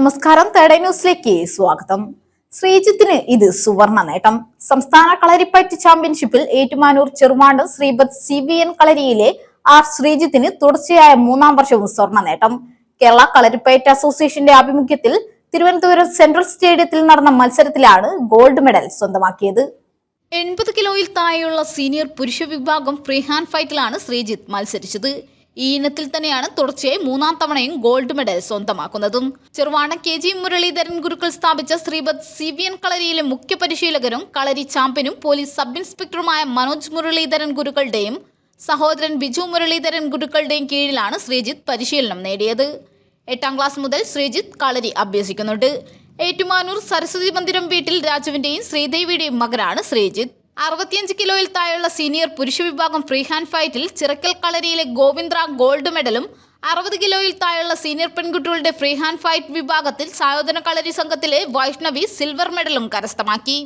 നമസ്കാരം തേടെ ന്യൂസിലേക്ക് സ്വാഗതം. ശ്രീജിത്തിന് ഇത് സുവർണ നേട്ടം. സംസ്ഥാന കളരിപ്പയറ്റ് ചാമ്പ്യൻഷിപ്പിൽ Ettumanoor Cheruvandu Sreepath C V N കളരിയിലെ R ശ്രീജിത്തിന് തുടർച്ചയായ മൂന്നാം വർഷവും സ്വർണ നേട്ടം. കേരള കളരിപ്പയറ്റ് അസോസിയേഷന്റെ ആഭിമുഖ്യത്തിൽ തിരുവനന്തപുരം സെൻട്രൽ സ്റ്റേഡിയത്തിൽ നടന്ന മത്സരത്തിലാണ് ഗോൾഡ് മെഡൽ സ്വന്തമാക്കിയത്. എൺപത് കിലോയിൽ താഴെയുള്ള സീനിയർ പുരുഷ വിഭാഗം ഫ്രീ ഹാൻഡ് ഫൈറ്റിലാണ് ശ്രീജിത്ത് മത്സരിച്ചത്. ഈ ഇനത്തിൽ തന്നെയാണ് തുടർച്ചയായി മൂന്നാം തവണയും ഗോൾഡ് മെഡൽ സ്വന്തമാക്കുന്നതും. ചെറുവാണ കെ ജി മുരളീധരൻ ഗുരുക്കൾ സ്ഥാപിച്ച ശ്രീപത് സി വി എൻ കളരിയിലെ മുഖ്യ പരിശീലകരും കളരി ചാമ്പ്യനും പോലീസ് സബ് ഇൻസ്പെക്ടറുമായ മനോജ് മുരളീധരൻ ഗുരുക്കളുടെയും സഹോദരൻ ബിജു മുരളീധരൻ ഗുരുക്കളുടെയും കീഴിലാണ് ശ്രീജിത്ത് പരിശീലനം നേടിയത്. എട്ടാം ക്ലാസ് മുതൽ ശ്രീജിത്ത് കളരി അഭ്യസിക്കുന്നുണ്ട്. ഏറ്റുമാനൂർ സരസ്വതി മന്ദിരം വീട്ടിൽ രാജുവിന്റെയും ശ്രീദേവിയുടെയും മകനാണ് ശ്രീജിത്ത്. അറുപത്തിയഞ്ച് കിലോയിൽ താഴെയുള്ള സീനിയർ പുരുഷ വിഭാഗം ഫ്രീ ഹാൻഡ് ഫൈറ്റിൽ ചിറക്കൽ കളരിയിലെ ഗോവിന്ദ്ര ഗോൾഡ് മെഡലും അറുപത് കിലോയിൽ താഴെയുള്ള സീനിയർ പെൺകുട്ടികളുടെ ഫ്രീ ഹാൻഡ് ഫൈറ്റ് വിഭാഗത്തിൽ സായോധന കളരി സംഘത്തിലെ വൈഷ്ണവി സിൽവർ മെഡലും കരസ്ഥമാക്കി.